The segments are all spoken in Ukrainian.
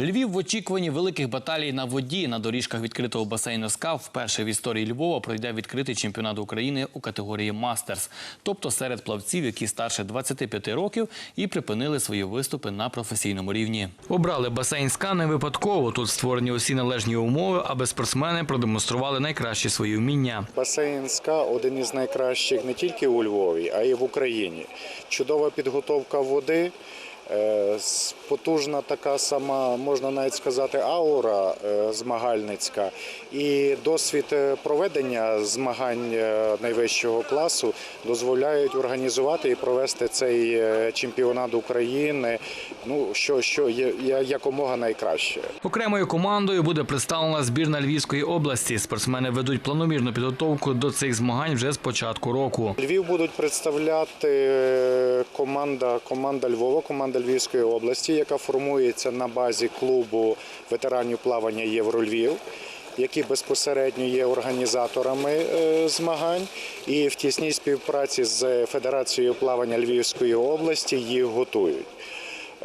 Львів в очікуванні великих баталій на воді на доріжках відкритого басейну СКА вперше в історії Львова пройде відкритий чемпіонат України у категорії Мастерс, тобто серед плавців, які старше 25 років і припинили свої виступи на професійному рівні. Обрали басейн СКА не випадково. Тут створені усі належні умови, аби спортсмени продемонстрували найкращі свої вміння. Басейн СКА один із найкращих не тільки у Львові, а й в Україні. Чудова підготовка води. Е, Потужна така сама, можна навіть сказати, аура е, змагальницька і досвід е, проведення змагань найвищого класу дозволяють організувати і провести цей чемпіонат України. Ну що, що є якомога найкраще. Окремою командою буде представлена збірна Львівської області. Спортсмени ведуть планомірну підготовку до цих змагань вже з початку року. Львів будуть представляти команда, команда Львова, команда Львівської області, яка формується на базі клубу ветеранів плавання Єврольвів. Які безпосередньо є організаторами е, змагань, і в тісній співпраці з Федерацією плавання Львівської області їх готують.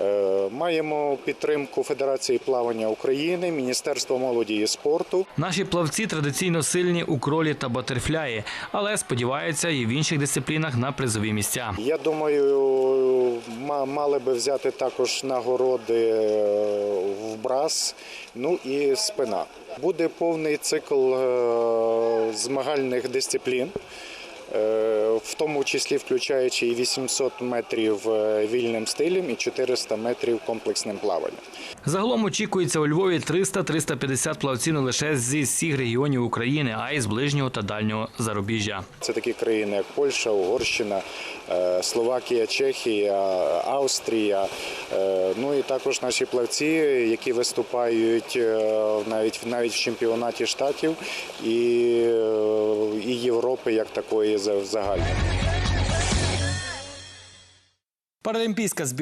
Е, Маємо підтримку Федерації плавання України, Міністерства молоді і спорту. Наші плавці традиційно сильні у кролі та батерфляї, але сподіваються і в інших дисциплінах на призові місця. Я думаю, ма- мали би взяти також нагороди е, в брас, ну і спина. Буде повний цикл е, змагальних дисциплін. е, В тому числі включаючи і 800 метрів вільним стилем і 400 метрів комплексним плаванням. Загалом очікується у Львові 300-350 плавців не лише зі всіх регіонів України, а й з ближнього та дальнього зарубіжжя. Це такі країни, як Польща, Угорщина, е, Словакія, Чехія, Австрія. е, Ну і також наші плавці, які виступають е, навіть навіть в чемпіонаті штатів і, і Європи як такої за- загально. Паралімпійська збірна